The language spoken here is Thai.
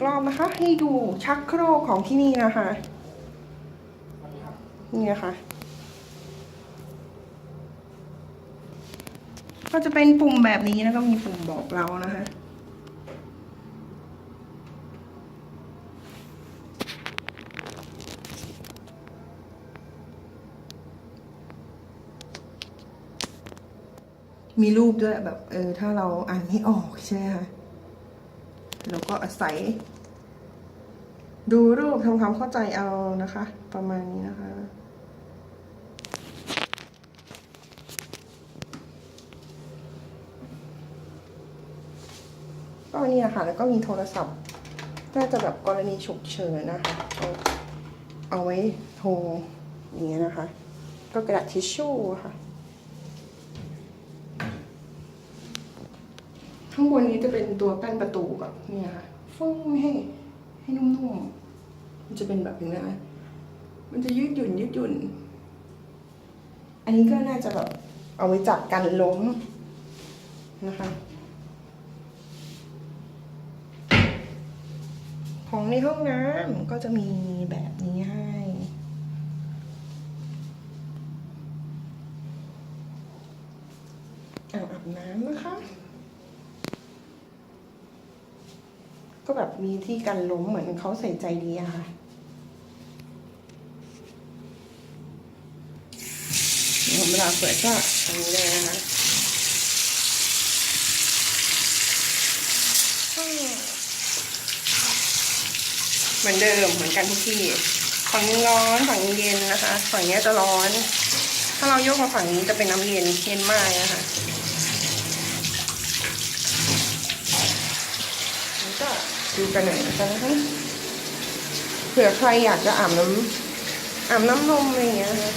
กรอบนะคะ ให้ดูชักโครกของที่นี่นะคะ นี่นะคะ ก็จะเป็นปุ่มแบบนี้แล้วก็มีปุ่มบอกเรานะคะมีรูปด้วยแบบเออถ้าเราอ่านไม่ออกใช่ไหมคะ เราก็อาศัย ดูรูปทำความเข้าใจเอานะคะ ประมาณนี้นะคะก็นี่นะคะแล้วก็มีโทรศัพท์ น่าจะแบบกรณีฉุกเฉินนะคะเอาเอาไว้โทรอย่างเงี้ยนะคะ ก็กระดาษทิชชู่ค่ะ ข้างบนนี้จะเป็นตัวกั้นประตูกับเนี่ยค่ะฟึ้งให้ให้นุ่มๆ มันจะเป็นแบบนี้นะ มันจะยืดหยุ่นยืดหยุ่น อันนี้ก็น่าจะแบบเอาไว้จับกันล้มนะคะของในห้องน้ำก็จะมีแบบนี้ให้ อ่างอาบน้ำนะคะ ก็แบบมีที่กันล้มเหมือนเขาใส่ใจดีอะค่ะเวลาเปิดก็ตรงนี้เลยนะคะเหมือนเดิมเหมือนกันทุกที่ฝั่งนี้ร้อนฝั่งนี้เย็นนะคะ ฝั่งนี้จะร้อน ถ้าเราโยกมาฝั่งนี้จะเป็นน้ำเย็นเย็นมากนะคะก็ ดูกันหน่อยนะคะเผื่อใครอยากจะอาบน้ำอาบน้ำนมอะไรอย่างเงี้ยนะคะ